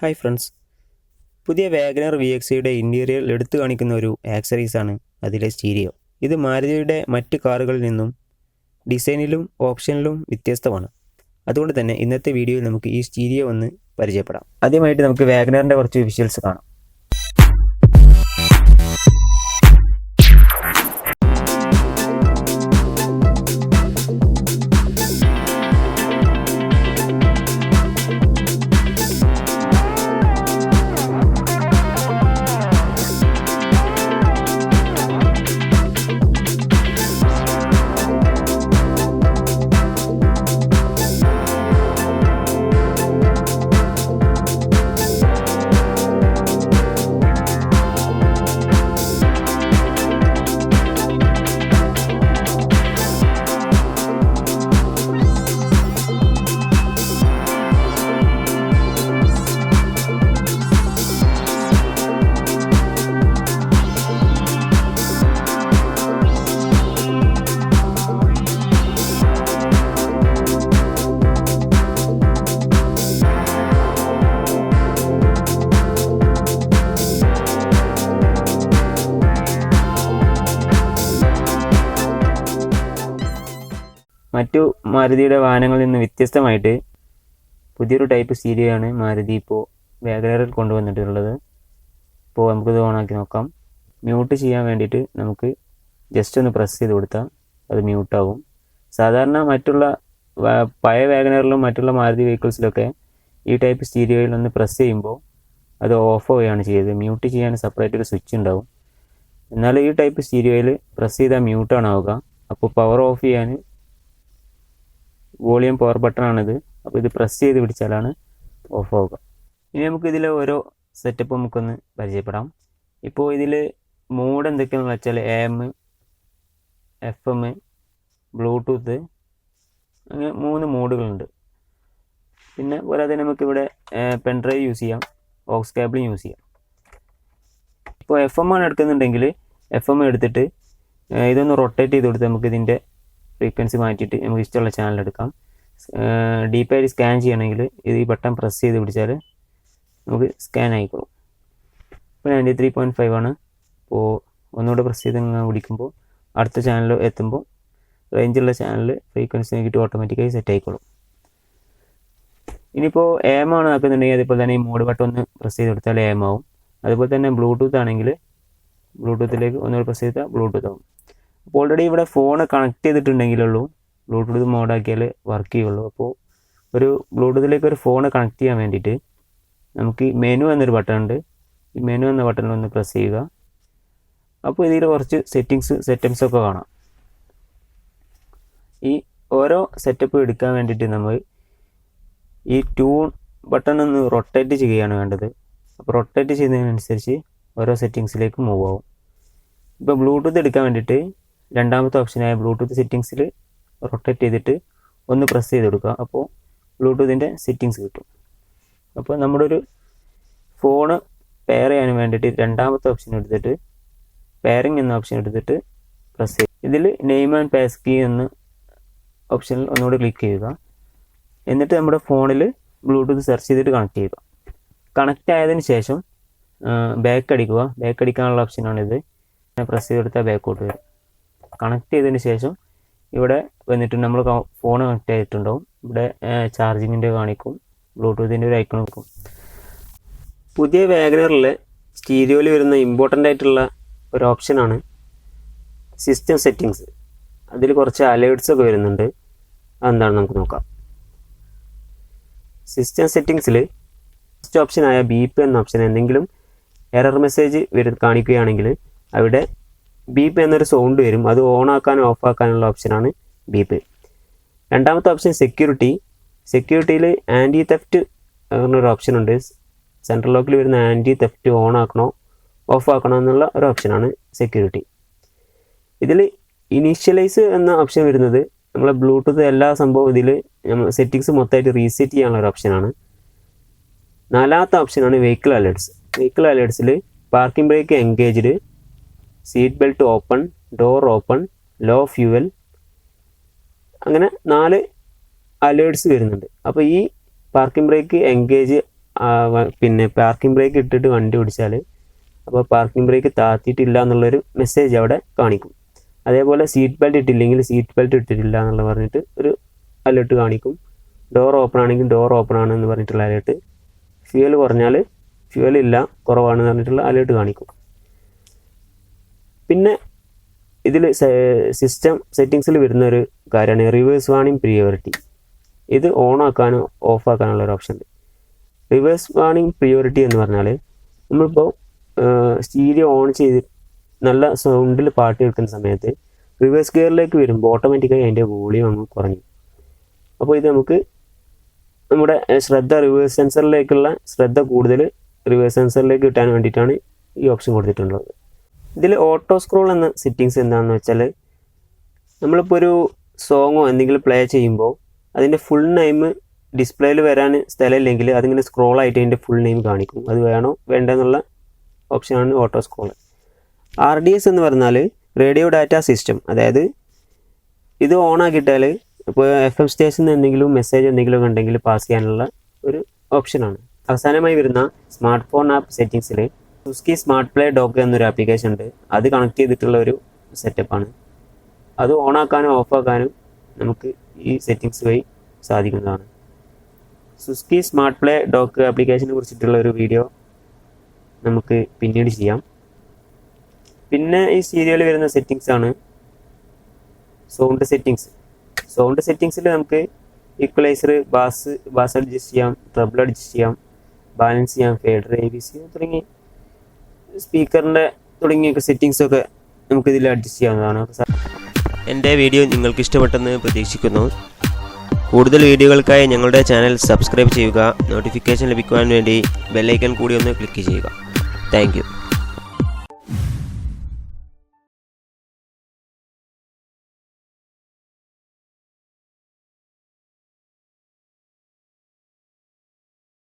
Hi friends പുതിയ WagonR V എക്സിയുടെ interior എടുത്തു കാണിക്കുന്ന ഒരു ആക്സറീസാണ് അതിലെ സ്റ്റീരിയോ. ഇത് മാരുതിയുടെ മറ്റ് കാറുകളിൽ നിന്നും ഡിസൈനിലും ഓപ്ഷനിലും വ്യത്യസ്തമാണ്. അതുകൊണ്ട് തന്നെ ഇന്നത്തെ വീഡിയോയിൽ നമുക്ക് ഈ സ്റ്റീരിയോ ഒന്ന് പരിചയപ്പെടാം. ആദ്യമായിട്ട് നമുക്ക് വാഗനറിന്റെ കുറച്ച് വിഷ്വൽസ് കാണാം. മറ്റു മാരുതിയുടെ വാഹനങ്ങളിൽ നിന്ന് വ്യത്യസ്തമായിട്ട് പുതിയൊരു ടൈപ്പ് സ്റ്റീരിയോ ആണ് മാരുതി ഇപ്പോൾ വേഗനറിൽ കൊണ്ടുവന്നിട്ടുള്ളത്. ഇപ്പോൾ നമുക്കിത് ഓണാക്കി നോക്കാം. മ്യൂട്ട് ചെയ്യാൻ വേണ്ടിയിട്ട് നമുക്ക് ജസ്റ്റ് ഒന്ന് പ്രസ് ചെയ്ത് കൊടുത്താൽ അത് മ്യൂട്ടാവും സാധാരണ മറ്റുള്ള പഴയ വേഗനറിലും മറ്റുള്ള മാരുതി വെഹിക്കിൾസിലൊക്കെ ഈ ടൈപ്പ് സ്റ്റീരിയോയിൽ ഒന്ന് പ്രസ് ചെയ്യുമ്പോൾ അത് ഓഫ് ആവുകയാണ് ചെയ്തത്. മ്യൂട്ട് ചെയ്യാൻ സെപ്പറേറ്റ് ഒരു സ്വിച്ച് ഉണ്ടാവും. എന്നാൽ ഈ ടൈപ്പ് സ്റ്റീരിയോയിൽ പ്രസ് ചെയ്താൽ മ്യൂട്ടാണ് ആവുക. അപ്പോൾ പവർ ഓഫ് ചെയ്യാൻ വോളിയം പവർ ബട്ടൺ ആണിത്. അപ്പോൾ ഇത് പ്രസ് ചെയ്ത് പിടിച്ചാലാണ് ഓഫ് ആവുക. ഇനി നമുക്ക് ഇതിലെ ഓരോ സെറ്റപ്പ് നമുക്കൊന്ന് പരിചയപ്പെടാം. ഇപ്പോൾ ഇതിൽ മോഡ് എന്തൊക്കെയാണെന്ന് വെച്ചാൽ A M F M Bluetooth അങ്ങനെ മൂന്ന് മോഡുകളുണ്ട് പിന്നെ പോലെ തന്നെ നമുക്കിവിടെ പെൻഡ്രൈവ് യൂസ് ചെയ്യാം. ഓക്സ് കേബിളും യൂസ് ചെയ്യാം. ഇപ്പോൾ എഫ് എം ആണ് എടുക്കുന്നുണ്ടെങ്കിൽ എഫ് എം എടുത്തിട്ട് ഇതൊന്ന് റൊട്ടേറ്റ് ചെയ്ത് കൊടുത്ത് നമുക്ക് ഇതിന്റെ ഫ്രീക്വൻസി മാറ്റിയിട്ട് നമുക്ക് ഇഷ്ടമുള്ള ചാനൽ എടുക്കാം. ഡീപ്പായിട്ട് സ്കാൻ ചെയ്യണമെങ്കിൽ ഇത് ഈ ബട്ടൺ പ്രസ് ചെയ്ത് പിടിച്ചാൽ നമുക്ക് സ്കാൻ ആയിക്കോളും ഇപ്പോൾ നയന്റി ത്രീ പോയിന്റ് ഫൈവ് ആണ്. അപ്പോൾ ഒന്നുകൂടെ പ്രസ് ചെയ്ത് ഇങ്ങനെ പിടിക്കുമ്പോൾ അടുത്ത ചാനൽ എത്തുമ്പോൾ റേഞ്ചുള്ള ചാനൽ ഫ്രീക്വൻസി നോക്കിയിട്ട് ഓട്ടോമാറ്റിക്കായി സെറ്റ് ആയിക്കോളും. ഇനിയിപ്പോൾ എം ആണ് ആക്കുന്നുണ്ടെങ്കിൽ അതേപോലെ തന്നെ ഈ മോഡ് ബട്ടൺ ഒന്ന് പ്രസ് ചെയ്ത് കൊടുത്താൽ എം ആവും. അതുപോലെ തന്നെ ബ്ലൂടൂത്ത് ആണെങ്കിൽ ബ്ലൂടൂത്തിലേക്ക് ഒന്നുകൂടെ പ്രസ് ചെയ്താൽ ബ്ലൂടൂത്ത് ആവും. അപ്പോൾ ഓൾറെഡി ഇവിടെ ഫോൺ കണക്ട് ചെയ്തിട്ടുണ്ടെങ്കിലുള്ളൂ. ബ്ലൂടൂത്ത് മോഡാക്കിയാൽ വർക്ക് ചെയ്യുള്ളൂ. അപ്പോൾ ഒരു ബ്ലൂടൂത്തിലേക്ക് ഒരു ഫോൺ കണക്ട് ചെയ്യാൻ വേണ്ടിയിട്ട് നമുക്ക് ഈ മെനു എന്നൊരു ബട്ടൺ ഉണ്ട്. ഈ മെനു എന്ന ബട്ടണിൽ ഒന്ന് പ്രസ് ചെയ്യുക. അപ്പോൾ ഇതിൽ കുറച്ച് സെറ്റിങ്സ് സെറ്റംസ് ഒക്കെ കാണാം. ഈ ഓരോ സെറ്റപ്പ് എടുക്കാൻ വേണ്ടിയിട്ട് നമ്മൾ ഈ ട്യൂൺ ബട്ടൺ ഒന്ന് റൊട്ടേറ്റ് ചെയ്യുകയാണ് വേണ്ടത്. അപ്പോൾ റൊട്ടേറ്റ് ചെയ്യുന്നതിനനുസരിച്ച് ഓരോ സെറ്റിങ്സിലേക്ക് മൂവ് ആവും. ഇപ്പോൾ ബ്ലൂടൂത്ത് എടുക്കാൻ വേണ്ടിയിട്ട് രണ്ടാമത്തെ ഓപ്ഷനായ ബ്ലൂടൂത്ത് സെറ്റിങ്സിൽ റൊട്ടേറ്റ് ചെയ്തിട്ട് ഒന്ന് പ്രസ് ചെയ്ത് കൊടുക്കുക അപ്പോൾ ബ്ലൂടൂത്തിന്റെ സെറ്റിങ്സ് കിട്ടും. അപ്പോൾ നമ്മുടെ ഒരു ഫോണ് പെയർ ചെയ്യാൻ വേണ്ടിയിട്ട് രണ്ടാമത്തെ ഓപ്ഷൻ എടുത്തിട്ട് പെയറിംഗ് എന്ന ഓപ്ഷൻ എടുത്തിട്ട് പ്രസ് ചെയ്യുക ഇതിൽ നെയിം ആൻഡ് പാസ് കീ എന്ന ഓപ്ഷനിൽ ഒന്നുകൂടി ക്ലിക്ക് ചെയ്യുക. എന്നിട്ട് നമ്മുടെ ഫോണിൽ ബ്ലൂടൂത്ത് സെർച്ച് ചെയ്തിട്ട് കണക്ട് ചെയ്യുക. കണക്റ്റ് ആയതിന് ശേഷം ബാക്ക് അടിക്കുക. ബാക്ക് അടിക്കാനുള്ള ഓപ്ഷനാണിത് പ്രസ് ചെയ്ത് കൊടുത്താൽ ബാക്കോട്ട് വരും. കണക്ട് ചെയ്തതിന് ശേഷം ഇവിടെ വന്നിട്ട് നമ്മൾ ഫോൺ കണക്ട് ചെയ്തിട്ടുണ്ടാവും. ഇവിടെ ചാർജിങ്ങിന്റെ കാണിക്കും. ബ്ലൂടൂത്തിന്റെ ഒരു ഐക്കൺ വെക്കും. പുതിയ വേഗനറിൽ സ്റ്റീരിയോയിൽ വരുന്ന ഇമ്പോർട്ടന്റ് ആയിട്ടുള്ള ഒരു ഓപ്ഷനാണ് സിസ്റ്റം സെറ്റിങ്സ് അതിൽ കുറച്ച് അലേർട്സ് ഒക്കെ വരുന്നുണ്ട്. അതെന്താണ് നമുക്ക് നോക്കാം. സിസ്റ്റം സെറ്റിങ്സിൽ ഫസ്റ്റ് ഓപ്ഷനായ ബീപ്പ് എന്ന ഓപ്ഷൻ എന്തെങ്കിലും എറർ മെസ്സേജ് വരും കാണിക്കുകയാണെങ്കിൽ അവിടെ ബീപ്പ് എന്നൊരു സൗണ്ട് വരും. അത് ഓൺ ആക്കാനും ഓഫ് ആക്കാനുള്ള ഓപ്ഷനാണ് ബീപ്പ്. രണ്ടാമത്തെ ഓപ്ഷൻ സെക്യൂരിറ്റി സെക്യൂരിറ്റിയിൽ ആന്റി തെഫ്റ്റ് എന്നൊരു ഓപ്ഷൻ ഉണ്ട്. സെൻട്രൽ ലോക്കിൽ വരുന്ന ആന്റി തെഫ്റ്റ് ഓൺ ആക്കണോ ഓഫ് ആക്കണോ എന്നുള്ള ഒരു ഓപ്ഷനാണ് സെക്യൂരിറ്റി ഇതിൽ ഇനീഷ്യലൈസ് എന്ന ഓപ്ഷൻ വരുന്നത് നമ്മളെ ബ്ലൂടൂത്ത് എല്ലാ സംഭവം ഇതിൽ നമ്മൾ സെറ്റിങ്സ് മൊത്തമായിട്ട് റീസെറ്റ് ചെയ്യാനുള്ള ഒരു ഓപ്ഷനാണ് നാലാമത്തെ ഓപ്ഷനാണ് vehicle alerts vehicle അലേർട്സിൽ parking brake engaged seat belt open door open low fuel അങ്ങനെ നാല് അലേർട്സ് വരുന്നുണ്ട്. അപ്പോൾ ഈ പാർക്കിംഗ് ബ്രേക്ക് എൻഗേജ് പിന്നെ പാർക്കിംഗ് ബ്രേക്ക് ഇട്ടിട്ട് വണ്ടി ഓടിച്ചാൽ അപ്പോൾ പാർക്കിംഗ് ബ്രേക്ക് താത്തിയിട്ടില്ല എന്നുള്ളൊരു മെസ്സേജ് അവിടെ കാണിക്കും. അതേപോലെ സീറ്റ് ബെൽറ്റ് ഇട്ടില്ലെങ്കിൽ സീറ്റ് ബെൽറ്റ് ഇട്ടിട്ടില്ല എന്നുള്ള പറഞ്ഞിട്ട് ഒരു അലേർട്ട് കാണിക്കും. ഡോർ ഓപ്പൺ ആണെങ്കിൽ ഡോർ ഓപ്പൺ ആണെന്ന് പറഞ്ഞിട്ടുള്ള അലേർട്ട് ഫ്യൂവൽ കുറഞ്ഞാൽ ഫ്യൂവൽ ഇല്ല കുറവാണെന്ന് പറഞ്ഞിട്ടുള്ള അലേർട്ട് കാണിക്കും. പിന്നെ ഇതിൽ സിസ്റ്റം സെറ്റിങ്സിൽ വരുന്ന ഒരു കാര്യമാണ് റിവേഴ്സ് വാണിംഗ് പ്രിയോറിറ്റി ഇത് ഓൺ ആക്കാനോ ഓഫ് ആക്കാനോ ഉള്ള ഒരു ഓപ്ഷൻ ഉണ്ട് റിവേഴ്സ് വാണിംഗ് പ്രിയോറിറ്റി എന്ന് പറഞ്ഞാൽ നമ്മളിപ്പോൾ സ്റ്റീരിയോ ഓൺ ചെയ്ത് നല്ല സൗണ്ടിൽ പാട്ട് കേൾക്കുന്ന സമയത്ത് റിവേഴ്സ് ഗിയറിലേക്ക് വരുമ്പോൾ ഓട്ടോമാറ്റിക്കായി അതിന്റെ വോളിയം അങ്ങ് കുറഞ്ഞു. അപ്പോൾ ഇത് നമുക്ക് നമ്മുടെ ശ്രദ്ധ റിവേഴ്സ് സെൻസറിലേക്കുള്ള ശ്രദ്ധ കൂടുതൽ റിവേഴ്സ് സെൻസറിലേക്ക് കിട്ടാൻ വേണ്ടിയിട്ടാണ് ഈ ഓപ്ഷൻ കൊടുത്തിട്ടുള്ളത്. ഇതിൽ ഓട്ടോ സ്ക്രോൾ എന്ന സെറ്റിങ്സ് എന്താണെന്ന് വെച്ചാൽ നമ്മളിപ്പോൾ ഒരു സോങ്ങോ എന്തെങ്കിലും പ്ലേ ചെയ്യുമ്പോൾ അതിന്റെ ഫുൾ നെയിം ഡിസ്പ്ലേയിൽ വരാൻ സ്ഥലമില്ലെങ്കിൽ അതിങ്ങനെ സ്ക്രോൾ ആയിട്ട് അതിന്റെ ഫുൾ നെയിം കാണിക്കും. അത് വേണോ വേണ്ടെന്നുള്ള ഓപ്ഷനാണ് auto scroll R D S എന്ന് പറഞ്ഞാൽ റേഡിയോ ഡാറ്റ സിസ്റ്റം അതായത് ഇത് ഓൺ ആക്കിയിട്ടാൽ ഇപ്പോൾ എഫ് എം സ്റ്റേഷനിൽ എന്തെങ്കിലും മെസ്സേജ് എന്തെങ്കിലും ഉണ്ടെങ്കിൽ പാസ് ചെയ്യാനുള്ള ഒരു ഓപ്ഷനാണ് അവസാനമായി വരുന്ന സ്മാർട്ട് ഫോൺ ആപ്പ് സെറ്റിങ്സിൽ സുസ്കി സ്മാർട്ട് പ്ലേ ഡോക്ക് എന്നൊരു ആപ്ലിക്കേഷൻ ഉണ്ട്. അത് കണക്ട് ചെയ്തിട്ടുള്ള ഒരു സെറ്റപ്പാണ് അത് ഓൺ ആക്കാനും ഓഫ് ആക്കാനും നമുക്ക് ഈ സെറ്റിങ്സ് വഴി സാധിക്കുന്നതാണ്. സുസ്കി സ്മാർട്ട് പ്ലേ ഡോക്ക് ആപ്ലിക്കേഷനെ കുറിച്ചിട്ടുള്ള ഒരു വീഡിയോ നമുക്ക് പിന്നീട് ചെയ്യാം. പിന്നെ ഈ സീരിയലിൽ വരുന്ന സെറ്റിങ്സ് ആണ് സൗണ്ട് സെറ്റിങ്സ് സൗണ്ട് സെറ്റിങ്സിൽ നമുക്ക് ഈക്വലൈസർ ബാസ് ബാസ് അഡ്ജസ്റ്റ് ചെയ്യാം ട്രബിൾ അഡ്ജസ്റ്റ് ചെയ്യാം ബാലൻസ് ചെയ്യാം ഫേഡർ എ ബി സി തുടങ്ങി സ്പീക്കറിന്റെ തുടങ്ങിയ സെറ്റിങ്സ് ഒക്കെ നമുക്ക് ഇതിൽ അഡ്ജസ്റ്റ് ചെയ്യാവുന്നതാണ് എന്റെ വീഡിയോ നിങ്ങൾക്ക് ഇഷ്ടപ്പെട്ടെന്ന് പ്രതീക്ഷിക്കുന്നു. കൂടുതൽ വീഡിയോകൾക്കായി ഞങ്ങളുടെ ചാനൽ സബ്സ്ക്രൈബ് ചെയ്യുക നോട്ടിഫിക്കേഷൻ ലഭിക്കുവാൻ വേണ്ടി ബെല്ലൈക്കൺ കൂടി ഒന്ന് ക്ലിക്ക് ചെയ്യുക. താങ്ക്